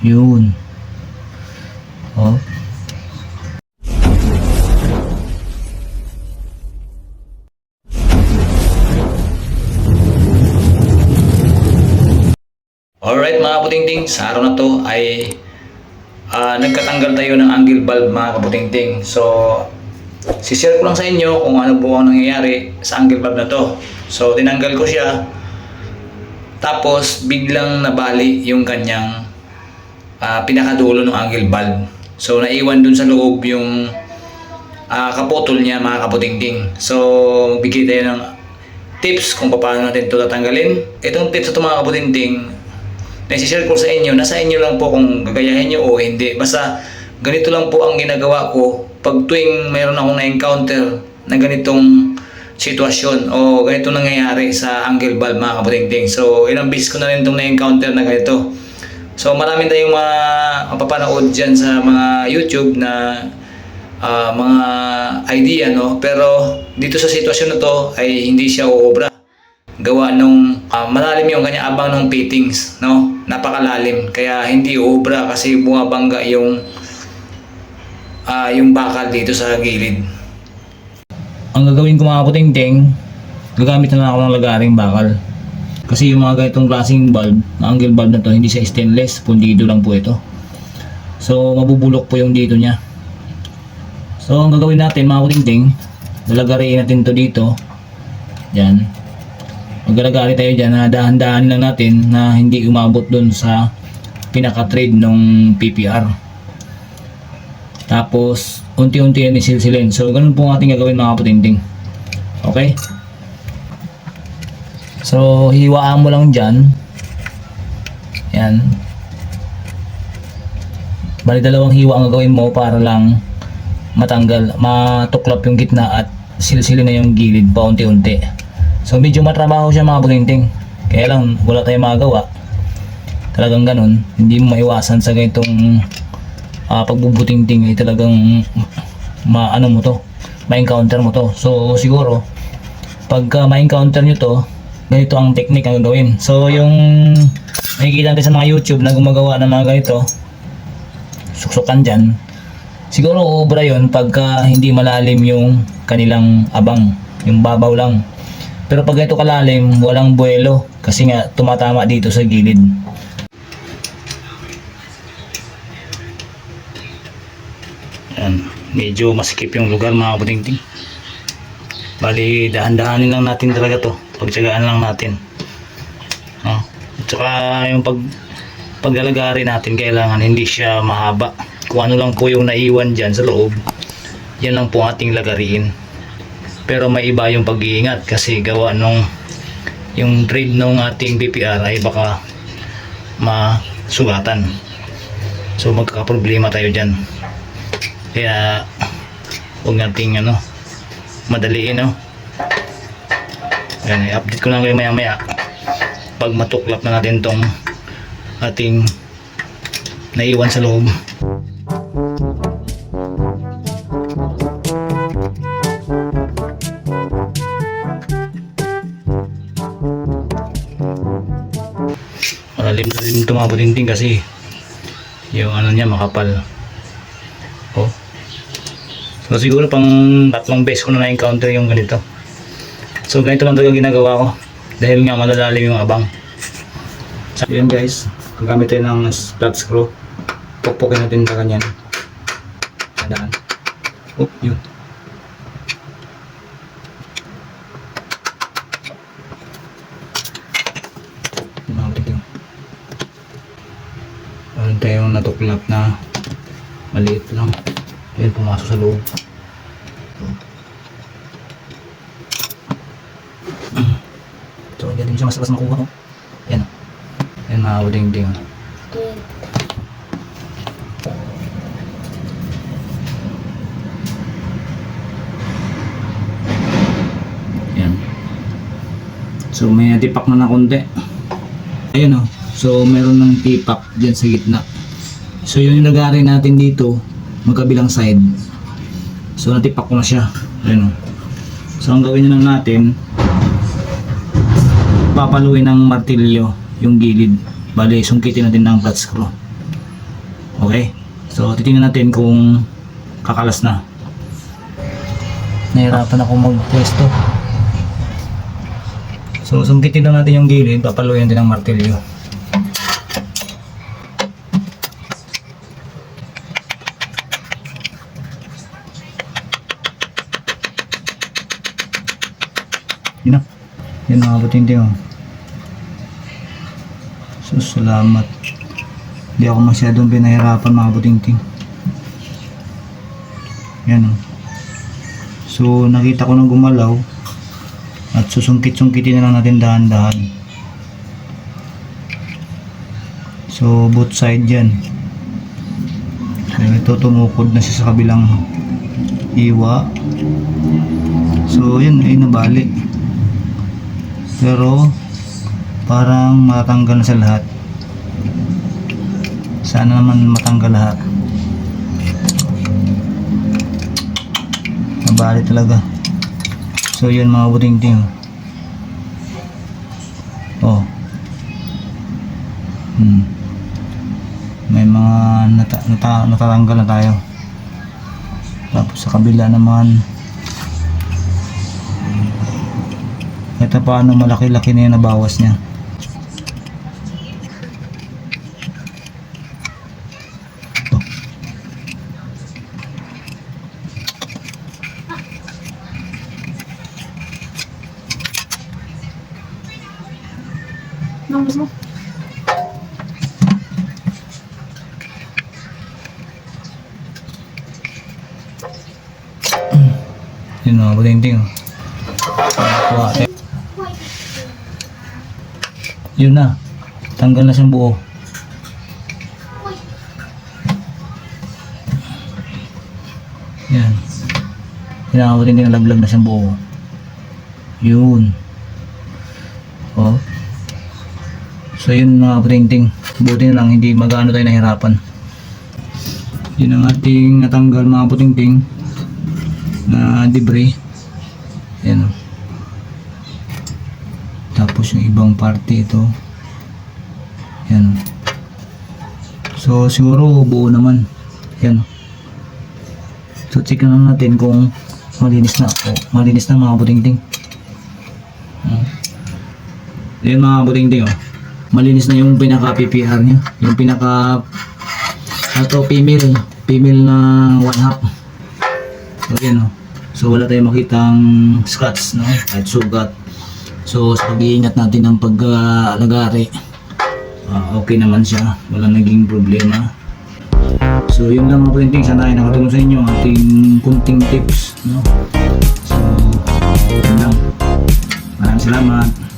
Yun. Oh. Alright mga kaputingting, sa araw na to ay ah, nagkatanggal tayo ng angle bulb mga kaputingting. So, sishare ko lang sa inyo kung ano po ang nangyayari sa angle bulb na to. So, tinanggal ko siya. Tapos, biglang nabali yung kanyang ah, pinakadulo ng angle bulb. So, naiwan dun sa loob yung ah, kaputol niya mga kaputingting. So, bigay tayo ng tips kung paano natin ito tatanggalin. Itong tips ito mga kaputingting, na share ko sa inyo, nasa inyo lang po kung gagayahin nyo o hindi. Basta ganito lang po ang ginagawa ko pag tuwing mayroon akong na-encounter na ganitong sitwasyon o ganito nangyayari sa angle bulb mga kaputingting. So ilang beses ko na rin itong na-encounter na ganito. So marami tayong mga mapapanood dyan sa mga YouTube na ah, mga idea no pero dito sa sitwasyon na to ay hindi siya uobra gawa nung ah, malalim yung kanya abang ng fittings, no? Napakalalim. Kaya hindi ubra kasi bumabangga yung ah, yung bakal dito sa gilid. Ang gagawin ko mga kutingting, gagamit na lang ako ng lagaring bakal. Kasi yung mga ganitong klaseng bulb, na angle bulb na to, hindi siya stainless, pundido lang po ito. So, mabubulok po yung dito niya. So, ang gagawin natin mga kutingting, lalagarin natin to dito. Yan maglalagari tayo dyan na dahan-dahan lang natin na hindi umabot dun sa pinaka-trade ng PPR. Tapos, unti-unti yan isilsilin. So, ganun po ang ating gagawin mga putingting. Okay? So, hiwaan mo lang dyan. Yan. Bali, dalawang hiwa ang gagawin mo para lang matanggal, matuklap yung gitna at silsilin na yung gilid pa unti-unti. So medyo matrabaho siya mga bulinting. Kaya lang wala tayong magagawa. Talagang ganun. Hindi mo maiwasan sa ganitong uh, pagbubutingting ay talagang maano mo to. Ma-encounter mo to. So siguro pagka ma-encounter nyo to, ganito ang technique ang gagawin. So yung nakikita natin sa mga YouTube na gumagawa ng mga ganito, suksukan dyan, siguro obra yon pagka hindi malalim yung kanilang abang, yung babaw lang. Pero pag ito kalalim, walang buwelo kasi nga tumatama dito sa gilid. Yan, medyo masikip yung lugar mga kabutingting. Bali, dahan-dahanin lang natin talaga to. Pagtsagaan lang natin. No? At saka yung pag paglalagari natin kailangan hindi siya mahaba. Kung ano lang po yung naiwan dyan sa loob, yan lang po ating lagariin pero may iba yung pag-iingat kasi gawa nung yung trade nung ating BPR ay baka masugatan so magkakaproblema tayo dyan kaya huwag nating ano madaliin no yan i-update ko lang kayo maya maya pag matuklap na natin tong ating naiwan sa loob. Malalim na rin ito mga butinting kasi yung ano niya makapal. Oh. So siguro pang tatlong beses ko na na-encounter yung ganito so ganito lang talaga ginagawa ko. Dahil nga malalalim yung abang. So yun guys. Gagamit tayo ng flat screw. Pukpukin natin sa kanyan. Tandaan. oh yun. Meron tayong natuklap na maliit lang. Ayun pumasok sa loob siya mas mas makuha oh. yan yan mga uding ding yan so may natipak na na konti. Ayun oh. So meron ng tipak dyan sa gitna. So yung nilagari natin dito magkabilang side. So natipak ko na siya. Ayun oh. So ang gawin na lang natin papaluin ng martilyo yung gilid bali sungkitin natin ng flat screw Okay. So, titingnan natin kung kakalas na. Nahirapan ako magpwesto. So, sungkitin lang natin yung gilid. Papaluyan din ng martilyo. Yun na. Yun mga buting-ting. oh. So, salamat. Hindi ako masyadong pinahirapan mga buting-ting. Yan o. So, nakita ko nang gumalaw. At susungkit-sungkitin na lang natin dahan-dahan. So, both side yan. So, ito tumukod na siya sa kabilang iwa. So, yun ay nabali. Pero, parang matanggal na sa lahat. Sana naman matanggal lahat. Nabali talaga. So, yun mga buting-ting. Oh. Hmm. May mga nata nata natatanggal na tayo. Tapos sa kabila naman, ito paano malaki-laki na yung nabawas niya. Yun mga buting-ting. oh. Kuha. Yun na. Tanggal na siyang buo. Yan. Ang buting-ting nalaglag na siyang buo. Yun. Oh. So yun mga buting-ting. Buti na lang hindi magano tayo nahirapan. Yun ang ating natanggal mga puting-ting na debris. Yan. oh. Tapos yung ibang parte ito. Yan. So siguro buo naman. Yan. So check na natin kung malinis na. O, malinis na mga puting-ting. Oh. Yan mga puting-ting oh. Malinis na yung pinaka PPR niya. Yung pinaka ito female. Female na one half. So yan oh. So wala tayong makitang scratch no, kahit sugat. So sa pag-iingat natin ng pag-alagari, ah, okay naman siya. Wala naging problema. So yun lang mga printing. Sana ay nakatulong sa inyo ating kunting tips. No? So yun lang. Maraming salamat.